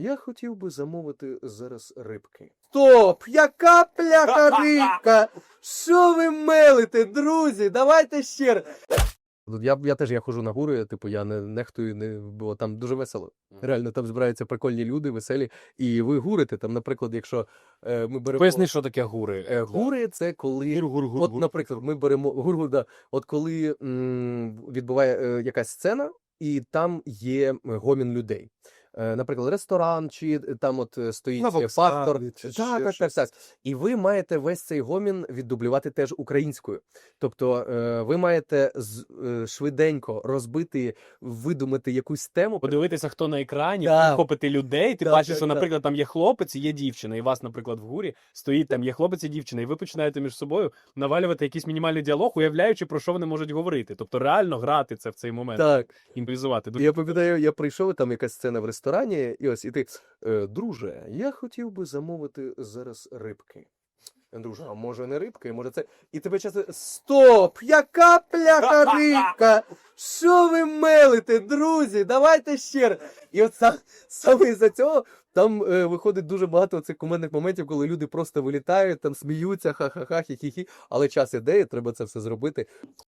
Я хотів би замовити зараз рибки. Стоп! Яка пляха рибка? Що ви мелите, друзі? Давайте ще раз. Я, я теж я ходжу на гури, типу, я не нехтую, не, бо там дуже весело. Реально, там збираються прикольні люди, веселі. І ви гурите, там, наприклад, якщо е, ми беремо. Поясни, що таке гури. Е, гури це коли. Гур-гур-гур. От, наприклад, ми беремо гургур, да, от коли м, відбуває е, якась сцена, і там є гомін людей. Е, наприклад, ресторан, чи е, там от е, стоїть На вокзалі фактор. чи Так, ще так, так, щось. так. І ви маєте весь цей гомін віддублювати теж українською. Тобто е, ви маєте з, е, швиденько розбити, видумати якусь тему. Подивитися, хто на екрані, Так. охопити людей. Ти Так, бачиш, так, що, так. наприклад, там є хлопець, і є дівчина, і вас, наприклад, в гурі стоїть там є хлопець і дівчина, і ви починаєте між собою навалювати якийсь мінімальний діалог, уявляючи, про що вони можуть говорити. Тобто реально грати це в цей момент, Так. імпровізувати. Дуже Я пам'ятаю, я прийшов, там якась сцена в ресторані, і ось і ти, е, друже, я хотів би замовити зараз рибки. Друже, а може не рибки, може це. І тебе часто. Стоп! Яка пляха рибка? Що ви мелите, друзі? Давайте ще раз. І от сам, саме із-за цього там е, виходить дуже багато цих кумедних моментів, коли люди просто вилітають, там сміються, ха-ха-ха, хі-хі-хі. Але час іде, треба це все зробити.